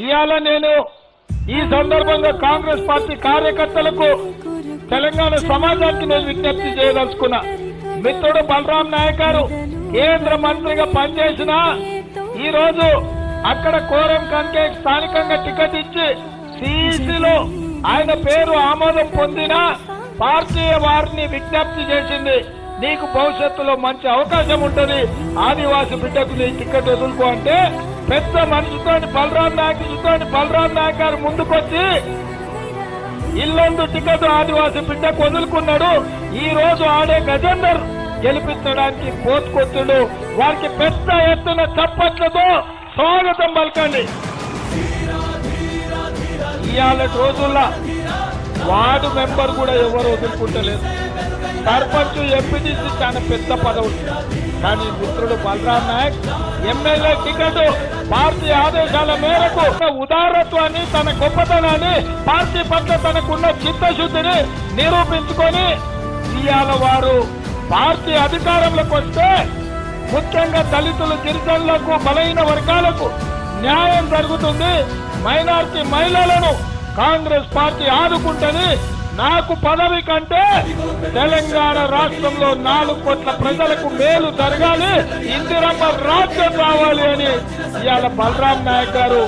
ఇవాళ నేను ఈ సందర్భంగా కాంగ్రెస్ పార్టీ కార్యకర్తలకు తెలంగాణ సమాజానికి నేను విజ్ఞప్తి చేయదలుచుకున్నా మిత్రుడు బలరాం నాయక్ గారు కేంద్ర మంత్రిగా పనిచేసిన ఈ రోజు అక్కడ కోరం కంటే స్థానికంగా టికెట్ ఇచ్చి సిఇసిలో ఆయన పేరు ఆమోదం పొందిన పార్టీ వారిని విజ్ఞప్తి చేసింది. నీకు భవిష్యత్తులో మంచి అవకాశం ఉంటుంది. ఆదివాసి బిడ్డకు నీ టికెట్ వదులుకో అంటే పెద్ద మనిషితో బలరాం నాయక్ బలరాం నాయక్ గారు ముందుకొచ్చి ఇల్లందు టికెట్ ఆదివాసి బిడ్డ వదులుకున్నాడు ఈ రోజు ఆడే గజేందర్ గెలిపించడానికి పోతుకొచ్చుడు వారికి పెద్ద ఎత్తున చప్పట్లతో స్వాగతం పలకండి. ఇవాళ రోజుల్లో వార్డు మెంబర్ కూడా ఎవరు వదులుకుంటలేదు. సర్పంచ్ ఎంపీటీసీ చాలా పెద్ద పదవులు. కానీ మిత్రుడు Balram Naik MLA ticket party ఆదేశాల మేరకు ఉదారత్వాన్ని తన గొప్పతనాన్ని పార్టీ పట్ల తనకున్న చిత్తశుద్ధిని నిరూపించుకొని ఇవాళ వారు పార్టీ అధికారంలోకి వస్తే ముఖ్యంగా దళితులు గిరిజనులకు బలహీన వర్గాలకు న్యాయం జరుగుతుంది. మైనార్టీ మహిళలను కాంగ్రెస్ పార్టీ ఆదుకుంటని నాకు పదవి కంటే తెలంగాణ రాష్ట్రంలో నాలుగు కోట్ల ప్రజలకు మేలు జరగాలి ఇందిరమ్మ రాజ్యం రావాలి అని ఇవాళ బలరాం నాయక్ గారు